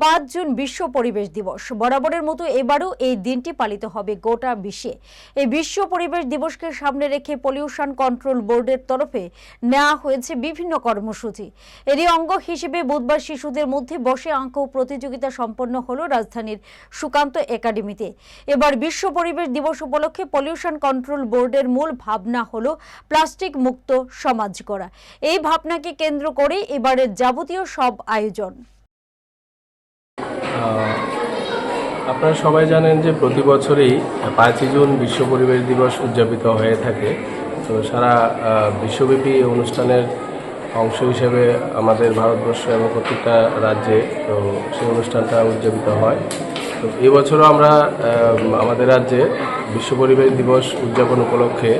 পাঁচ জুন বিশ্ব পরিবেশ দিবস। বরাবরের মতো এবারও এই দিনটি পালিত হবে গোটা বিশ্বে। এই বিশ্ব পরিবেশ দিবসকে সামনে রেখে পলিউশন কন্ট্রোল বোর্ডের তরফে নেওয়া হয়েছে বিভিন্ন কর্মসূচি। এরই অঙ্গ হিসেবে বুধবার শিশুদের মধ্যে বসে আঁক প্রতিযোগিতা সম্পন্ন হলো রাজধানীর সুকান্ত একাডেমিতে। এবার বিশ্ব পরিবেশ দিবস উপলক্ষে পলিউশন কন্ট্রোল বোর্ডের মূল ভাবনা হলো প্লাস্টিক মুক্ত সমাজ করা এই ভাবনাকে কেন্দ্র করে এবারের যাবতীয় সব আয়োজন। আপনারা সবাই জানেন যে প্রতি বছরই পাঁচই জুন বিশ্ব পরিবেশ দিবস উদযাপিত হয়ে থাকে। তো সারা বিশ্বব্যাপী অনুষ্ঠানের অংশ হিসেবে আমাদের ভারতবর্ষ এবং প্রত্যেকটা রাজ্যে তো সেই অনুষ্ঠানটা উদযাপিত হয়। তো এবছরও আমরা আমাদের রাজ্যে বিশ্ব পরিবেশ দিবস উদযাপন উপলক্ষে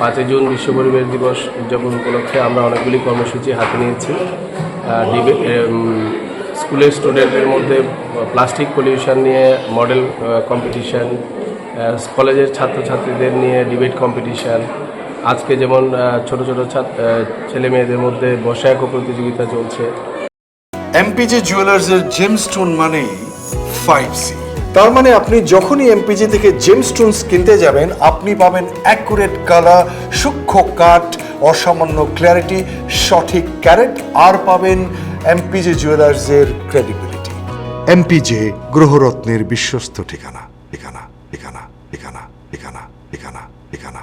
পাঁচই জুন বিশ্ব পরিবেশ দিবস উদযাপন উপলক্ষে আমরা অনেকগুলি কর্মসূচি হাতে নিয়েছি। স্কুলের স্টুডেন্টদের মধ্যে প্লাস্টিক পলিউশন নিয়ে মডেল কম্পিটিশন কলেজের ছাত্রছাত্রীদের নিয়ে ডিবেট কম্পিটিশান আজকে যেমন ছোট ছোট ছেলে মেয়েদের মধ্যে বসায়ক প্রতিযোগিতা চলছে। এমপিজে জুয়েলার্সের জেমস্টোন মানেই ফাইভ সি তার মানে আপনি যখনই এমপিজি থেকে জেমস্টোনস কিনতে যাবেন আপনি পাবেন অ্যাকুরেট কালার সূক্ষ্ম কাট অসামান্য ক্ল্যারিটি সঠিক ক্যারেট আর পাবেন এমপিজে জুয়েলার্সের ক্রেডিবিলিটি এমপিজে গ্রহরত্নের বিশ্বস্ত ঠিকানা ঠিকানা ঠিকানা ঠিকানা ঠিকানা ঠিকানা ঠিকানা